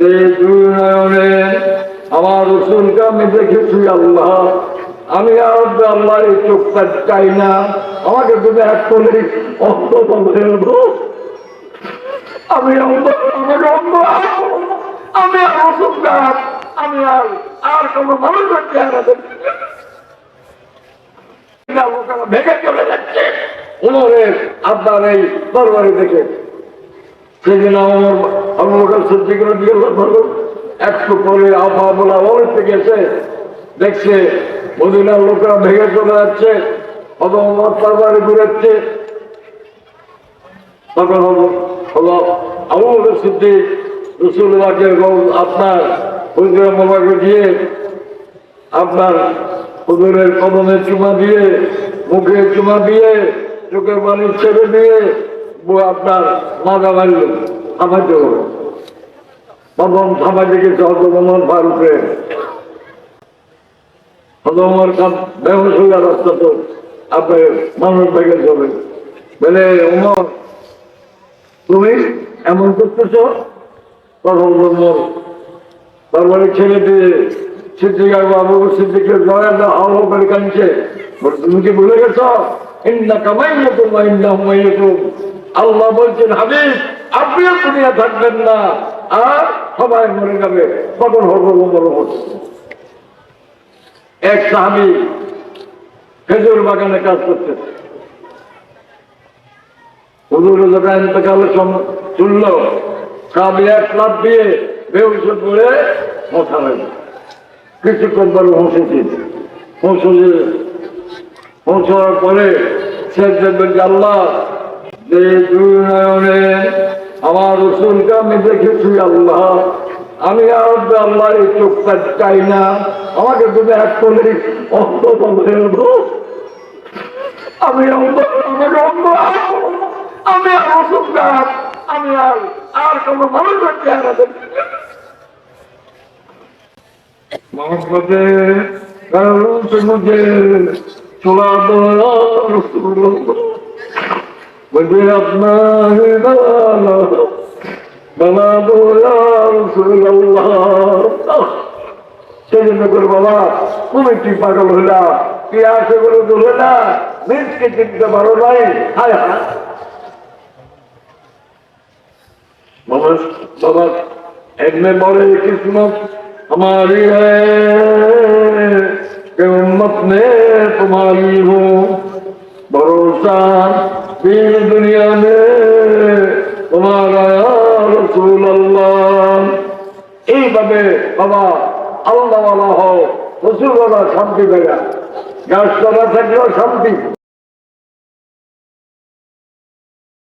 যে আমার রসুলকে আমি দেখেছি আল্লাহ। আমি আর আল্লাহ এই চোখটা চাই না। আমাকে তুমি এক করে আমি অন্ধ অন্ধ আমি আর আমি আর আর কোনো মানুষের চেহারা দেখি না। না, লোকেরা ভেঙে চলে যাচ্ছে? উমরের আপনার এই দরবারে দেখে। সেদিন আমার আমার সত্যি করে দেখছে লোকেরা ভেঙে চলে যাচ্ছে আমার হলো আমার আপনার দিয়ে, আপনার হুজুরের কদমে চুমা দিয়ে, মুখে চুমা দিয়ে, চোখের পানি ছেড়ে দিয়ে আপনার মাজা মারল থামাইতে থামাইতে গেছে হজমর ফারুকে রাস্তা তো আপনি মানুষ ভেঙে চলে। বলে, উমর, তুমি এমন করতেছ? উমর তারপরে ছেলে দিয়ে সিদ্দিকার বাবু আলো করে কাঁদছে তুমি কি ভুলে গেছ? ইন্না কামাইয়া তোমা ইন্না হুমাইয়াতুম আল্লাহ বলছেন, হাবিব, আপনিও দুনিয়া থাকবেন না। আর সবাই মরে যাবে তখন হব মর এক সাহাবি খেজুর বাগানে কাজ করতে হুজুর যখন ইন্তকাল চলল সাহাবি এক লাভ দিয়ে বেউস করে মশা লাগে কিছুক্ষণ পরে পৌঁছেছি পৌঁছলে পৌঁছানোর পরে আল্লাহ, যে দুই নয়নে আমার রসুলকে আমি দেখেছি আল্লাহ। আমি আর এই চোখটা চাই না। আমাকে তুমি এক করে অন্ধ আমি আমি আর আমি আর কোনো চেহারা দেখি মহাপ্রদে যে চলা وبربنا هدانا بنابو يا رسول الله সেজন্য করে বাবা তুমি কি পাগল হইলা কি আশা করে তো হইলা মিসকে চিনতে পারো নাই হায় হায় বাবা বাবা এমনি বলে কিসমত ہماری ہے کہ امت میں تمہاری ہوں بھروسہ فين الدنيا وما يا رسول الله এইভাবে বাবা আল্লাহ হও, রসুলওয়ালা শান্তি বেয়া গাছ করা থাকলেও শান্তি।